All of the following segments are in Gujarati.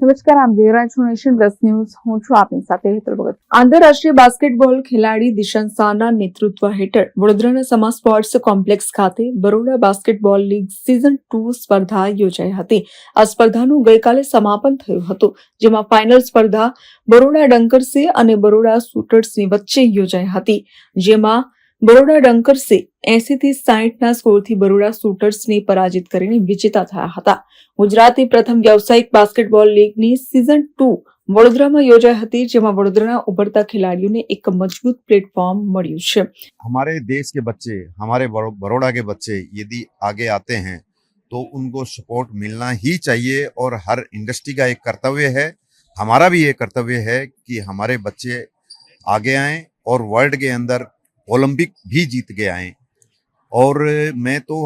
નમસ્કાર, આમ દેવરાજ નેશન પ્લસ ન્યૂઝ. હું છું આપની સાથે હેતલ ભગત. આંતરરાષ્ટ્રીય બાસ્કેટબોલ ખેલાડી દિશાન શાહના નેતૃત્વ હેઠળ વડોદરાના સમા સ્પોર્ટ્સ કોમ્પ્લેક્સ ખાતે Baroda basketball league season two સ્પર્ધા યોજાઈ હતી. આ સ્પર્ધાનું ગઈકાલે સમાપન થયું હતું, જેમાં ફાઇનલ સ્પર્ધા બરોડા ડંકર્સે અને બરોડા શૂટર્સની વચ્ચે યોજાઈ હતી, જેમાં બરોડા ડંકર્સે એસી થી સાહીઠના સ્કોરથી બરોડા શૂટર્સને પરાજિત કરીને વિજેતા થયા હતા ગુજરાતની પ્રથમ વ્યાવસાયિક બાસ્કેટબોલ લીગની સિઝન ટુ વડોદરામાં યોજાઈ હતી જેમાં વડોદરાના ઉભરતા ખેલાડીઓને એક મજબૂત પ્લેટફોર્મ મળ્યું છે हमारे देश के बच्चे हमारे बड़ो- बड़ौदा के बच्चे यदि आगे आते हैं तो उनको सपोर्ट मिलना ही चाहिए और हर इंडस्ट्री का एक कर्तव्य है हमारा भी ये कर्तव्य है कि हमारे बच्चे आगे आएं और वर्ल्ड के अंदर ओलंपिक भी जीत के आएं और मैं तो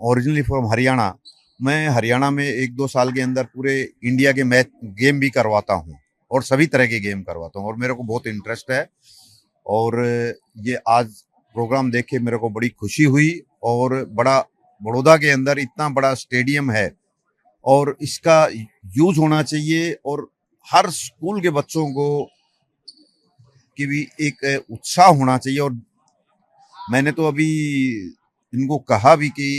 ओरिजिनली फ्रॉम हरियाणा। मैं हरियाणा में एक दो साल के अंदर पूरे इंडिया के मैच गेम भी करवाता हूँ और सभी तरह के गेम करवाता हूँ और मेरे को बहुत इंटरेस्ट है। और ये आज प्रोग्राम देख के मेरे को बड़ी खुशी हुई और बड़ा बड़ौदा के अंदर इतना बड़ा स्टेडियम है और इसका यूज़ होना चाहिए और हर स्कूल के बच्चों को की भी एक उत्साह होना चाहिए और मैंने तो अभी इनको कहा भी कि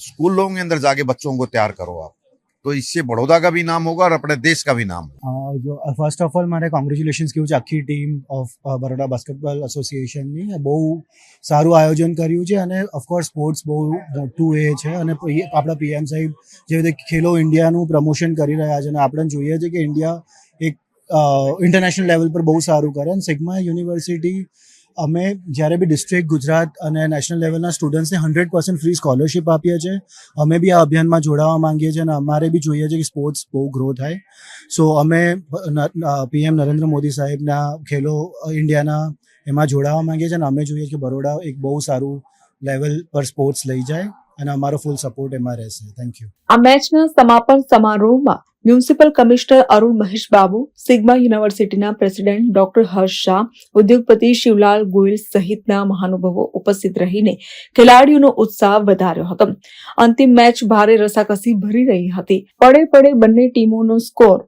स्कूलों के अंदर जाके बच्चों को तैयार करो आप तो इससे बड़ौदा का भी नाम होगा और अपने देश का भी નામ અ, જો ફર્સ્ટ ઓફ ઓલ મારે કોંગ્રેચ્યુલેશન્સ કહ્યું છે આખી ટીમ ઓફ બરોડા બાસ્કેટબોલ એસોસિએશનની બહુ સારું આયોજન કર્યું છે અને ઓફકોર્સ સ્પોર્ટ્સ બહુ મોટું એ છે અને પછી આપણા પીએમ સાહેબ જે રીતે ખેલો ઇન્ડિયાનું પ્રમોશન કરી રહ્યા છે અને આપણે જોઈએ છે કે ઇન્ડિયા એક ઇન્ટરનેશનલ લેવલ પર બહુ સારું કરે અને સિગ્મા યુનિવર્સિટી અમે જ્યારે બી ડિસ્ટ્રિક્ટ ગુજરાત અને નેશનલ લેવલના સ્ટુડન્ટ્સને હંડ્રેડ પર્સન્ટ ફ્રી સ્કોલરશિપ આપીએ છીએ. અમે બી આ અભિયાનમાં જોડાવા માંગીએ છીએ અને અમારે બી જોઈએ છે કે સ્પોર્ટ્સ બહુ ગ્રો થાય. સો અમે પીએમ નરેન્દ્ર મોદી સાહેબના ખેલો ઇન્ડિયાના એમાં જોડાવા માંગીએ છીએ અને અમે જોઈએ કે બરોડા એક બહુ સારું લેવલ પર સ્પોર્ટ્સ લઈ જાય. અને અમારો ફૂલ સપોર્ટ એમાં રહેશે. થેન્ક યુ આ મેચના સમાપન સમારોહમાં municipal commissioner Arun Mahesh Babu, Sigma યુનિવર્સિટીના પ્રેસિડેન્ટ ડોક્ટર હર્ષ શાહ, ઉદ્યોગપતિ શિવલાલ ગોયલ સહિતના મહાનુભાવો ઉપસ્થિત રહીને ખેલાડીઓનો ઉત્સાહ વધાર્યો હતો. અંતિમ મેચ ભારે રસાકસી ભરી રહી હતી. પડે પડે બંને ટીમોનો સ્કોર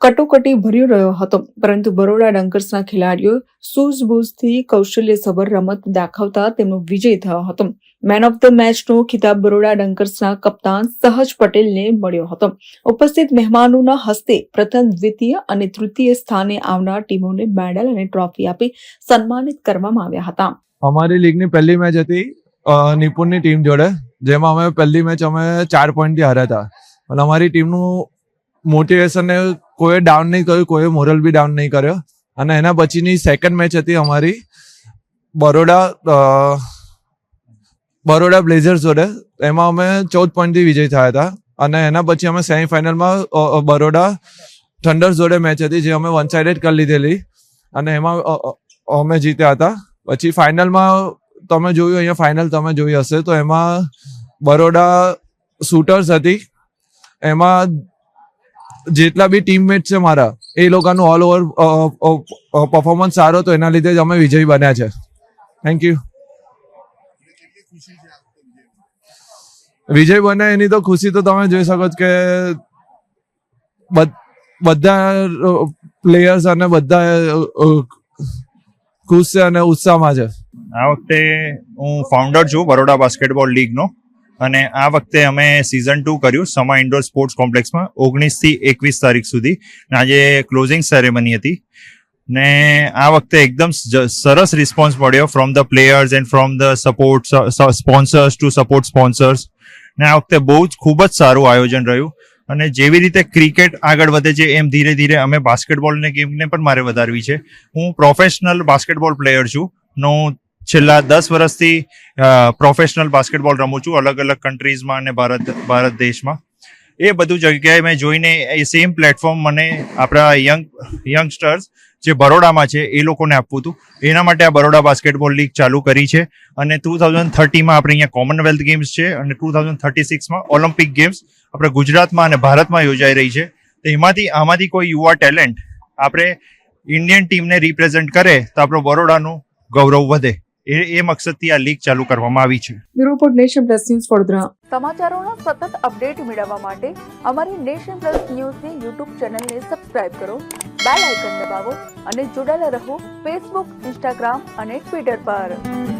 કટોકટી ભર્યો રહ્યો હતો, પરંતુ બરોડા ડંકર્સના ખેલાડીઓ સૂઝબૂઝથી કૌશલ્યસભર રમત દાખવતા તેમનો વિજય થયો હતો. મેન ઓફ ધ મેચનો ખિતાબ બરોડા ડંકર્સના કપ્તાન સહજ પટેલને મળ્યો હતો. ઉપસ્થિત મહેમાનોના હસ્તે પ્રથમ, દ્વિતીય અને તૃતીય સ્થાને આવનાર ટીમોને મેડલ અને ટ્રોફી આપી સન્માનિત કરવામાં આવ્યા હતા. અમારી લીગની પહેલી મેચ હતી નિપુણની ટીમ જોડે, જેમાં અમે પહેલી મેચ અમે ચાર પોઈન્ટથી હાર્યા હતા. અને અમારી ટીમનું મોટિવેશનને કોઈ ડાઉન નહીં કર્યું કોઈ મોરલ બી ડાઉન નહીં કર્યો. અને એના પછીની સેકન્ડ મેચ હતી અમારી બરોડા બરોડા બ્લેઝર્સ જોડે. એમાં અમે ચૌદ પોઈન્ટથી વિજય થયા હતા. અને એના પછી અમે સેમીફાઇનલમાં બરોડા થંડર્સ જોડે મેચ હતી, જે અમે વન સાઇડેડ કરી લીધેલી. અને એમાં અમે જીત્યા હતા. પછી ફાઇનલમાં તમે જોયું, અહીંયા ફાઇનલ તમે જોઈ હશે. તો એમાં બરોડા શૂટર્સ હતી. એમાં જેટલા બી ટીમમેટ છે મારા, એ લોકોનું ઓલ ઓવર પરફોર્મન્સ સારો હતો, એના લીધે જ અમે વિજયી બન્યા છે. થેન્ક યુ વિજય બને એની તો ખુશી તો તમે જોઈ શકો છો કે બધ- પ્લેયર્સ અને બધા ખુશ છે અને ઉત્સાહમાં છે. આ વખતે હું ફાઉન્ડર છું, બરોડા બાસ્કેટબોલ લીગનો અને આ વખતે અમે સિઝન ટુ કર્યું, સમા ઇન્ડોર સ્પોર્ટ્સ કોમ્પ્લેક્સમાં ઓગણીસથી એકવીસ તારીખ સુધી. આજે ક્લોઝિંગ સેરેમની હતી. ને આ વખતે એકદમ સરસ રિસ્પોન્સ મળ્યો from the players and from the support sponsors to support sponsors ને આ વખતે બહુ જ ખૂબ જ સારું આયોજન રહ્યું. અને જેવી રીતે ક્રિકેટ આગળ વધે છે, એમ ધીરે ધીરે અમે બાસ્કેટબોલને ગેમને પણ મારે વધારવી છે. હું પ્રોફેશનલ બાસ્કેટબોલ પ્લેયર છું. નો છેલ્લા દસ વર્ષથી પ્રોફેશનલ બાસ્કેટબોલ રમું છું અલગ અલગ કન્ટ્રીઝમાં અને ભારત ભારત દેશમાં. એ બધું જગ્યાએ મેં જોઈને એ સેમ પ્લેટફોર્મ મને આપણા યંગ યંગસ્ટર્સ જે બરોડામાં છે એ લોકોને આપવું હતું. એના માટે આ બરોડા બાસ્કેટબોલ લીગ ચાલુ કરી છે અને ટુ થાઉઝન્ડ થર્ટીમાં આપણે અહીંયા કોમનવેલ્થ ગેમ્સ છે અને ટુ થાઉઝન્ડ થર્ટી સિક્સમાં ઓલિમ્પિક ગેમ્સ આપણે ગુજરાતમાં અને ભારતમાં યોજાઈ રહી છે. તો એમાંથી, આમાંથી કોઈ યુવા ટેલેન્ટ આપણે ઇન્ડિયન ટીમને રિપ્રેઝેન્ટ કરે તો આપણો બરોડાનું ગૌરવ વધે. એ એ મકસદથી આ લીગ ચાલુ કરવામાં આવી છે. Bureau report Nation Plus News Vadodara. સમાચારોના સતત અપડેટ મેળવવા માટે અમારી નેશન પ્લસ ન્યૂઝની યુટ્યુબ ચેનલને સબસ્ક્રાઇબ કરો બેલ આઇકન દબાવો અને જોડાયેલા રહો ફેસબુક ઇન્સ્ટાગ્રામ અને ટ્વિટર પર.